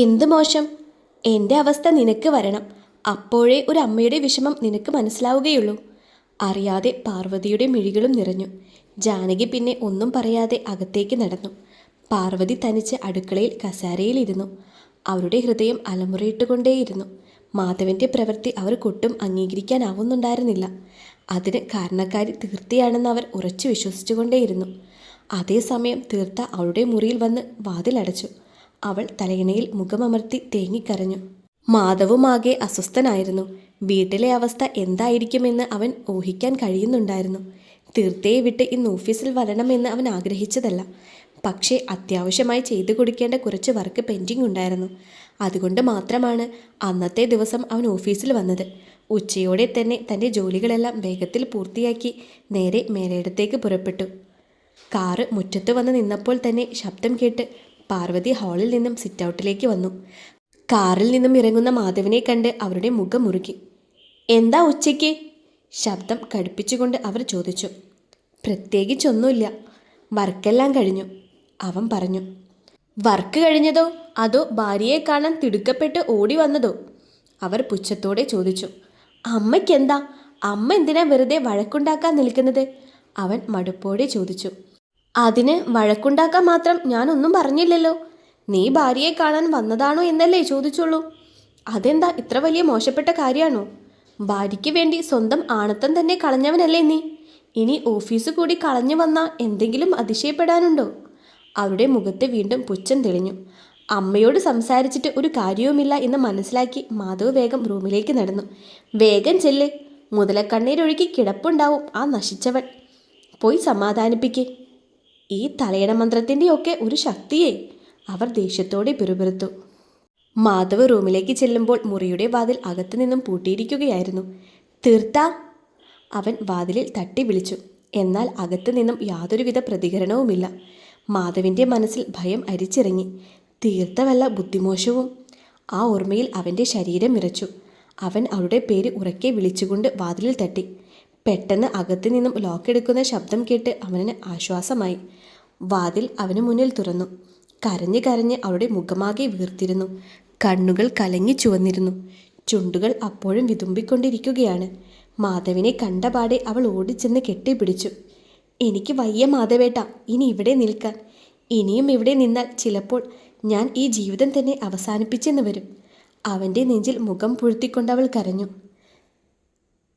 എന്ത് മോശം? എന്റെ അവസ്ഥ നിനക്ക് വരണം. അപ്പോഴേ ഒരു അമ്മയുടെ വിഷമം നിനക്ക് മനസ്സിലാവുകയുള്ളൂ. അറിയാതെ പാർവതിയുടെ മിഴികളും നിറഞ്ഞു. ജാനകി പിന്നെ ഒന്നും പറയാതെ അകത്തേക്ക് നടന്നു. പാർവതി തനിച്ച് അടുക്കളയിൽ കസാരയിലിരുന്നു. അവരുടെ ഹൃദയം അലമുറയിട്ടുകൊണ്ടേയിരുന്നു. മാധവന്റെ പ്രവൃത്തി അവർ കൊട്ടും അംഗീകരിക്കാനാവുന്നുണ്ടായിരുന്നില്ല. അതിന് കാരണക്കാരി തീർത്തിയാണെന്ന് അവർ ഉറച്ചു വിശ്വസിച്ചുകൊണ്ടേയിരുന്നു. അതേസമയം തീർത്ത അവളുടെ മുറിയിൽ വന്ന് വാതിലടച്ചു. അവൾ തലയിണയിൽ മുഖമമർത്തി തേങ്ങിക്കരഞ്ഞു. മാധവുമാകെ അസ്വസ്ഥനായിരുന്നു. വീട്ടിലെ അവസ്ഥ എന്തായിരിക്കുമെന്ന് അവൻ ഊഹിക്കാൻ കഴിയുന്നുണ്ടായിരുന്നു. തീർത്തയെ വിട്ട് ഇന്ന് ഓഫീസിൽ വരണമെന്ന് അവൻ ആഗ്രഹിച്ചതല്ല. പക്ഷേ അത്യാവശ്യമായി ചെയ്തു കൊടുക്കേണ്ട കുറച്ച് വർക്ക് പെൻഡിങ് ഉണ്ടായിരുന്നു. അതുകൊണ്ട് മാത്രമാണ് അന്നത്തെ ദിവസം അവൻ ഓഫീസിൽ വന്നത്. ഉച്ചയോടെ തന്നെ തന്റെ ജോലികളെല്ലാം വേഗത്തിൽ പൂർത്തിയാക്കി നേരെ മേലയിടത്തേക്ക് പുറപ്പെട്ടു. കാറ് മുറ്റത്ത് വന്ന് നിന്നപ്പോൾ തന്നെ ശബ്ദം കേട്ട് പാർവതി ഹാളിൽ നിന്നും സിറ്റൗട്ടിലേക്ക് വന്നു. കാറിൽ നിന്നും ഇറങ്ങുന്ന മാധവനെ കണ്ട് അവരുടെ മുഖം മുറുകി. എന്താ ഉച്ചയ്ക്ക്? ശബ്ദം കടുപ്പിച്ചുകൊണ്ട് അവർ ചോദിച്ചു. പ്രത്യേകിച്ചൊന്നുമില്ല വർക്കെല്ലാം കഴിഞ്ഞു അവൻ പറഞ്ഞു. വർക്ക് കഴിഞ്ഞതോ? അതോ ഭാര്യയെ കാണാൻ തിടുക്കപ്പെട്ട് ഓടി വന്നതോ? അവർ പുച്ഛത്തോടെ ചോദിച്ചു. അമ്മയ്ക്കെന്താ? അമ്മ എന്തിനാ വെറുതെ വഴക്കുണ്ടാക്കാൻ നിൽക്കുന്നത്? അവൻ മടുപ്പോടെ ചോദിച്ചു. അതിന് വഴക്കുണ്ടാക്കാൻ മാത്രം ഞാനൊന്നും പറഞ്ഞില്ലല്ലോ. നീ ഭാര്യയെ കാണാൻ വന്നതാണോ എന്നല്ലേ ചോദിച്ചുള്ളൂ. അതെന്താ ഇത്ര വലിയ മോശപ്പെട്ട കാര്യമാണോ? ഭാര്യയ്ക്ക് വേണ്ടി സ്വന്തം ആണത്തം തന്നെ കളഞ്ഞവനല്ലേ നീ. ഇനി ഓഫീസ് കൂടി കളഞ്ഞു വന്ന എന്തെങ്കിലും അതിശയപ്പെടാനുണ്ടോ? അവരുടെ മുഖത്ത് വീണ്ടും പുച്ഛം തെളിഞ്ഞു. അമ്മയോട് സംസാരിച്ചിട്ട് ഒരു കാര്യവുമില്ല എന്ന് മനസ്സിലാക്കി മാധവ് വേഗം റൂമിലേക്ക് നടന്നു. വേഗം ചെല്ല്. മുതലക്കണ്ണീരൊഴുക്കി കിടപ്പുണ്ടാവും ആ നശിച്ചവൻ. പോയി സമാധാനിപ്പിക്കേ. ഈ തലയണ മന്ത്രത്തിന്റെയൊക്കെ ഒരു ശക്തിയെ അവർ ദേഷ്യത്തോടെ പിറുപിറുത്തു. മാധവ് റൂമിലേക്ക് ചെല്ലുമ്പോൾ മുറിയുടെ വാതിൽ അകത്തു നിന്നും പൂട്ടിയിരിക്കുകയായിരുന്നു. തീർത്ത അവൻ വാതിലിൽ തട്ടി വിളിച്ചു. എന്നാൽ അകത്തു നിന്നും യാതൊരുവിധ പ്രതികരണവുമില്ല. മാധവിന്റെ മനസ്സിൽ ഭയം അരിച്ചിറങ്ങി. തീർത്തവല്ല ബുദ്ധിമോശവും. ആ ഓർമ്മയിൽ അവന്റെ ശരീരം വിറച്ചു. അവൻ അവളുടെ പേര് ഉറക്കെ വിളിച്ചുകൊണ്ട് വാതിലിൽ തട്ടി. പെട്ടെന്ന് അകത്തു നിന്നും ലോക്കെടുക്കുന്ന ശബ്ദം കേട്ട് അവന് ആശ്വാസമായി. വാതിൽ അവന് മുന്നിൽ തുറന്നു. കരഞ്ഞ് കരഞ്ഞ് അവളുടെ മുഖമാകെ വീർത്തിരുന്നു. കണ്ണുകൾ കലങ്ങി ചുവന്നിരുന്നു. ചുണ്ടുകൾ അപ്പോഴും വിതുമ്പിക്കൊണ്ടിരിക്കുകയാണ്. മാധവിനെ കണ്ടപാടെ അവൾ ഓടിച്ചെന്ന് കെട്ടിപ്പിടിച്ചു. എനിക്ക് വയ്യ മാധവേട്ട ഇനി ഇവിടെ നിൽക്കാൻ. ഇനിയും ഇവിടെ നിന്നാൽ ചിലപ്പോൾ ഞാൻ ഈ ജീവിതം തന്നെ അവസാനിപ്പിച്ചെന്ന് വരും. അവന്റെ നെഞ്ചിൽ മുഖം പുഴുത്തിക്കൊണ്ടവൾ കരഞ്ഞു.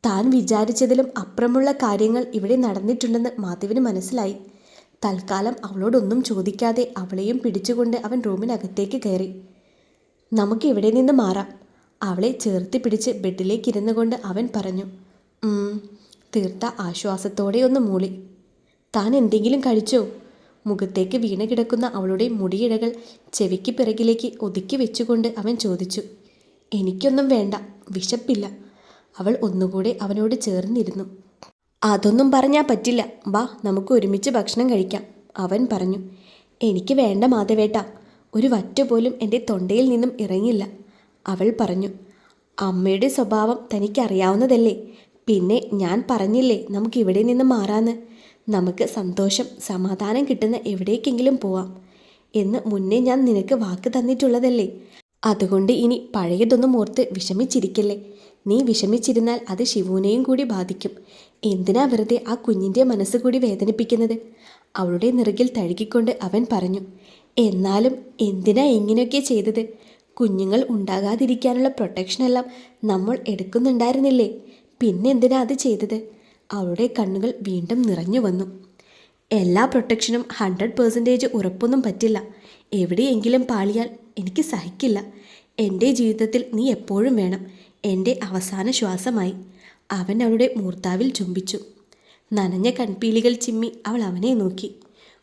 താൻ വിചാരിച്ചതിലും അപ്പുറമുള്ള കാര്യങ്ങൾ ഇവിടെ നടന്നിട്ടുണ്ടെന്ന് മാധവിന് മനസ്സിലായി. തൽക്കാലം അവളോടൊന്നും ചോദിക്കാതെ അവളെയും പിടിച്ചുകൊണ്ട് അവൻ റൂമിനകത്തേക്ക് കയറി. നമുക്ക് ഇവിടെ നിന്ന് മാറാം. അവളെ ചേർത്തി പിടിച്ച് ബെഡിലേക്ക് ഇരുന്നു കൊണ്ട് അവൻ പറഞ്ഞു. തീർത്ത ആശ്വാസത്തോടെ ഒന്ന് മൂളി. താൻ എന്തെങ്കിലും കഴിച്ചോ? മുഖത്തേക്ക് വീണ് കിടക്കുന്ന അവളുടെ മുടിയിഴകൾ ചെവിക്ക് പിറകിലേക്ക് ഒതുക്കി വെച്ചുകൊണ്ട് അവൻ ചോദിച്ചു എനിക്കൊന്നും വേണ്ട വിശപ്പില്ല. അവൾ ഒന്നുകൂടെ അവനോട് ചേർന്നിരുന്നു. അതൊന്നും പറഞ്ഞാൽ പറ്റില്ല. വാ നമുക്ക് ഒരുമിച്ച് ഭക്ഷണം കഴിക്കാം അവൻ പറഞ്ഞു. എനിക്ക് വേണ്ട മാധവേട്ട. ഒരു വറ്റ പോലും എന്റെ തൊണ്ടയിൽ നിന്നും ഇറങ്ങില്ല അവൾ പറഞ്ഞു. അമ്മയുടെ സ്വഭാവം തനിക്കറിയാവുന്നതല്ലേ. പിന്നെ ഞാൻ പറഞ്ഞില്ലേ നമുക്ക് ഇവിടെ നിന്ന് മാറാന്ന്. നമുക്ക് സന്തോഷം സമാധാനം കിട്ടുന്ന എവിടേക്കെങ്കിലും പോവാം എന്ന് മുന്നേ ഞാൻ നിനക്ക് വാക്ക് തന്നിട്ടുള്ളതല്ലേ. അതുകൊണ്ട് ഇനി പഴയതൊന്നും ഓർത്ത് വിഷമിച്ചിരിക്കല്ലേ. നീ വിഷമിച്ചിരുന്നാൽ അത് ശിവുവിനെയും കൂടി ബാധിക്കും. എന്തിനാ വെറുതെ ആ കുഞ്ഞിന്റെ മനസ്സ് കൂടി വേദനിപ്പിക്കുന്നത്? അവളുടെ നിറകിൽ തഴുകിക്കൊണ്ട് അവൻ പറഞ്ഞു എന്നാലും എന്തിനാ ഇങ്ങനെയൊക്കെ ചെയ്തത്? കുഞ്ഞുങ്ങൾ ഉണ്ടാകാതിരിക്കാനുള്ള പ്രൊട്ടക്ഷനെല്ലാം നമ്മൾ എടുക്കുന്നുണ്ടായിരുന്നില്ലേ? പിന്നെന്തിനാ അത് ചെയ്തത്? അവളുടെ കണ്ണുകൾ വീണ്ടും നിറഞ്ഞു വന്നു. എല്ലാ പ്രൊട്ടക്ഷനും ഹൺഡ്രഡ് പേഴ്സന്റേജ് ഉറപ്പൊന്നും പറ്റില്ല. എവിടെയെങ്കിലും പാളിയാൽ എനിക്ക് സഹിക്കില്ല. എന്റെ ജീവിതത്തിൽ നീ എപ്പോഴും വേണം. എന്റെ അവസാന ശ്വാസമായി. അവൻ അവളുടെ മൂർത്താവിൽ ചുംബിച്ചു. നനഞ്ഞ കൺപീലികൾ ചിമ്മി അവൾ അവനെ നോക്കി.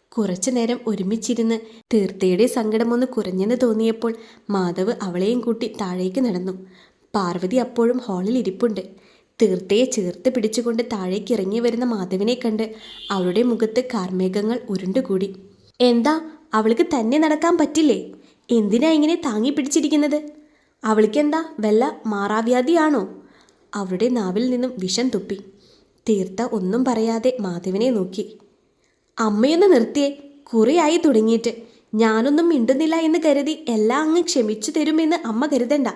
കുറച്ചു നേരം ഒരുമിച്ചിരുന്ന് തീർത്ഥയുടെ സങ്കടമൊന്ന് കുറഞ്ഞെന്ന് തോന്നിയപ്പോൾ മാധവ് അവളെയും കൂട്ടി താഴേക്ക് നടന്നു. പാർവതി അപ്പോഴും ഹാളിൽ ഇരിപ്പുണ്ട്. തീർത്ഥയെ ചേർത്ത് പിടിച്ചുകൊണ്ട് താഴേക്ക് ഇറങ്ങി വരുന്ന മാധവിനെ കണ്ട് അവളുടെ മുഖത്ത് കാർമേഘങ്ങൾ ഉരുണ്ടുകൂടി. എന്താ? അവൾക്ക് തന്നെ നടക്കാൻ പറ്റില്ലേ? എന്തിനാ ഇങ്ങനെ താങ്ങി പിടിച്ചിരിക്കുന്നത്? അവൾക്കെന്താ വല്ല മാറാവ്യാധിയാണോ? അവളുടെ നാവിൽ നിന്നും വിഷം തുപ്പി. തീർത്ത ഒന്നും പറയാതെ മാധവിനെ നോക്കി. അമ്മയൊന്ന് നിർത്തിയേ കുറേയായി തുടങ്ങിയിട്ട്. ഞാനൊന്നും മിണ്ടുന്നില്ല എന്ന് കരുതി എല്ലാം അങ്ങ് ക്ഷമിച്ചു തരുമെന്ന് അമ്മ കരുതണ്ട.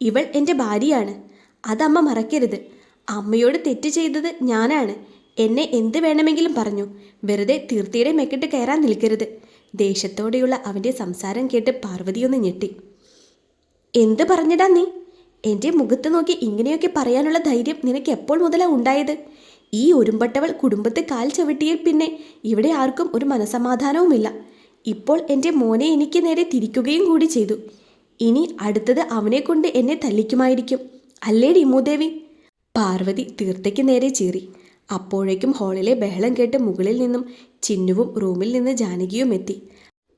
ഇവൾ എന്റെ ഭാര്യയാണ്. അതമ്മ മറക്കരുത്. അമ്മയോട് തെറ്റ് ചെയ്തത് ഞാനാണ്. എന്നെ എന്ത് വേണമെങ്കിലും പറഞ്ഞു. വെറുതെ തീർത്തിയുടെ മെക്കിട്ട് കയറാൻ നിൽക്കരുത്. ദേഷ്യത്തോടെയുള്ള അവന്റെ സംസാരം കേട്ട് പാർവതിയൊന്ന് ഞെട്ടി. എന്ത് പറഞ്ഞടാ നീ? എന്റെ മുഖത്ത് നോക്കി ഇങ്ങനെയൊക്കെ പറയാനുള്ള ധൈര്യം നിനക്ക് എപ്പോൾ മുതലാ ഉണ്ടായത്? ഈ ഒരുമ്പട്ടവൾ കുടുംബത്തെ കാൽ ചവിട്ടിയിൽ പിന്നെ ഇവിടെ ആർക്കും ഒരു മനസമാധാനവുമില്ല ഇപ്പോൾ എന്റെ മോനെ എനിക്ക് നേരെ തിരിക്കുകയും കൂടി ചെയ്തു. ഇനി അടുത്തത് അവനെ കൊണ്ട് എന്നെ തല്ലിക്കുമായിരിക്കും. അല്ലേടി മൂദേവി? പാർവതി തീർത്തയ്ക്ക് നേരെ ചീറി. അപ്പോഴേക്കും ഹാളിലെ ബഹളം കേട്ട് മുകളിൽ നിന്നും ചിന്നുവും റൂമിൽ നിന്ന് ജാനകിയും എത്തി.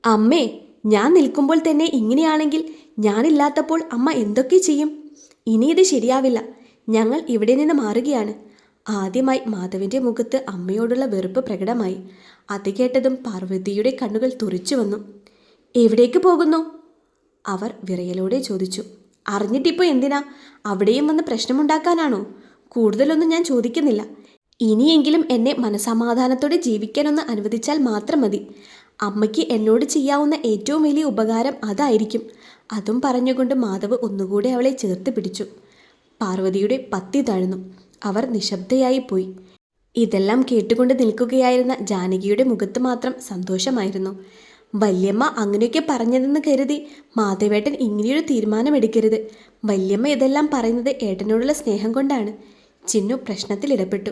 അമ്മേ ഞാൻ നിൽക്കുമ്പോൾ തന്നെ ഇങ്ങനെയാണെങ്കിൽ ഞാനില്ലാത്തപ്പോൾ അമ്മ എന്തൊക്കെ ചെയ്യും? ഇനി ഇത് ശരിയാവില്ല. ഞങ്ങൾ ഇവിടെ നിന്ന് മാറുകയാണ്. ആദ്യമായി മാധവിന്റെ മുഖത്ത് അമ്മയോടുള്ള വെറുപ്പ് പ്രകടമായി. അത് കേട്ടതും പാർവതിയുടെ കണ്ണുകൾ തുറിച്ചു വന്നു. എവിടേക്ക് പോകുന്നു? അവർ വിറയലോടെ ചോദിച്ചു. അറിഞ്ഞിട്ടിപ്പോൾ എന്തിനാ? അവിടെയും വന്ന് പ്രശ്നമുണ്ടാക്കാനാണോ? കൂടുതലൊന്നും ഞാൻ ചോദിക്കുന്നില്ല. ഇനിയെങ്കിലും എന്നെ മനസമാധാനത്തോടെ ജീവിക്കാനൊന്ന് അനുവദിച്ചാൽ മാത്രം മതി. അമ്മയ്ക്ക് എന്നോട് ചെയ്യാവുന്ന ഏറ്റവും വലിയ ഉപകാരം അതായിരിക്കും. അതും പറഞ്ഞുകൊണ്ട് മാധവ് ഒന്നുകൂടെ അവളെ ചേർത്ത് പിടിച്ചു. പാർവതിയുടെ പത്തി താഴ്ന്നു. അവർ നിശബ്ദയായി പോയി. ഇതെല്ലാം കേട്ടുകൊണ്ട് നിൽക്കുകയായിരുന്ന ജാനകിയുടെ മുഖത്ത് മാത്രം സന്തോഷമായിരുന്നു. വല്യമ്മ അങ്ങനെയൊക്കെ പറഞ്ഞതെന്ന് കരുതി മാധവേട്ടൻ ഇങ്ങനെയൊരു തീരുമാനമെടുക്കരുത്. വല്യമ്മ ഇതെല്ലാം പറയുന്നത് ഏട്ടനോടുള്ള സ്നേഹം കൊണ്ടാണ്. ചിന്നു പ്രശ്നത്തിൽ ഇടപെട്ടു.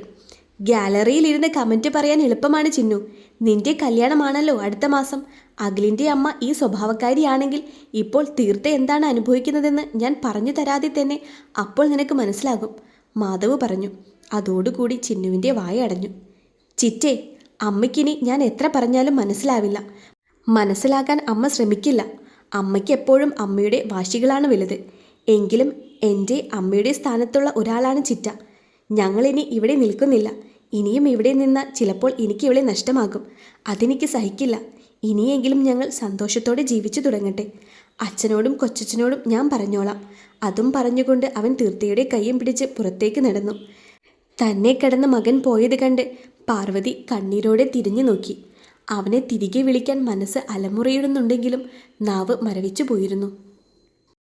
ഗാലറിയിൽ ഇരുന്ന് കമന്റ് പറയാൻ എളുപ്പമാണ് ചിന്നു. നിന്റെ കല്യാണമാണല്ലോ അടുത്ത മാസം. അഖിലിന്റെ അമ്മ ഈ സ്വഭാവക്കാരിയാണെങ്കിൽ ഇപ്പോൾ തീർത്ത എന്താണ് അനുഭവിക്കുന്നതെന്ന് ഞാൻ പറഞ്ഞു തരാതെ തന്നെ അപ്പോൾ നിനക്ക് മനസ്സിലാകും. മാധവ് പറഞ്ഞു. അതോടുകൂടി ചിന്നുവിന്റെ വായ അടഞ്ഞു. ചിറ്റേ അമ്മയ്ക്കിനി ഞാൻ എത്ര പറഞ്ഞാലും മനസ്സിലാവില്ല. മനസ്സിലാക്കാൻ അമ്മ ശ്രമിക്കില്ല. അമ്മയ്ക്ക് എപ്പോഴും അമ്മയുടെ വാശികളാണ് വലുത്. എങ്കിലും എന്റെ അമ്മയുടെ സ്ഥാനത്തുള്ള ഒരാളാണ് ചിറ്റ. ഞങ്ങളിനി ഇവിടെ നിൽക്കുന്നില്ല. ഇനിയും ഇവിടെ നിന്ന ചിലപ്പോൾ എനിക്ക് ഇവിടെ നഷ്ടമാകും. അതെനിക്ക് സഹിക്കില്ല. ഇനിയെങ്കിലും ഞങ്ങൾ സന്തോഷത്തോടെ ജീവിച്ചു തുടങ്ങട്ടെ. അച്ഛനോടും കൊച്ചച്ഛനോടും ഞാൻ പറഞ്ഞോളാം. അതും പറഞ്ഞുകൊണ്ട് അവൻ തീർത്ഥയുടെ കൈയും പിടിച്ച് പുറത്തേക്ക് നടന്നു. തന്നെ കിടന്ന് മകൻ പോയത് കണ്ട് പാർവതി കണ്ണീരോടെ തിരിഞ്ഞു നോക്കി. അവനെ തിരികെ വിളിക്കാൻ മനസ്സ് അലമുറയിടുന്നുണ്ടെങ്കിലും നാവ് മരവിച്ചു പോയിരുന്നു.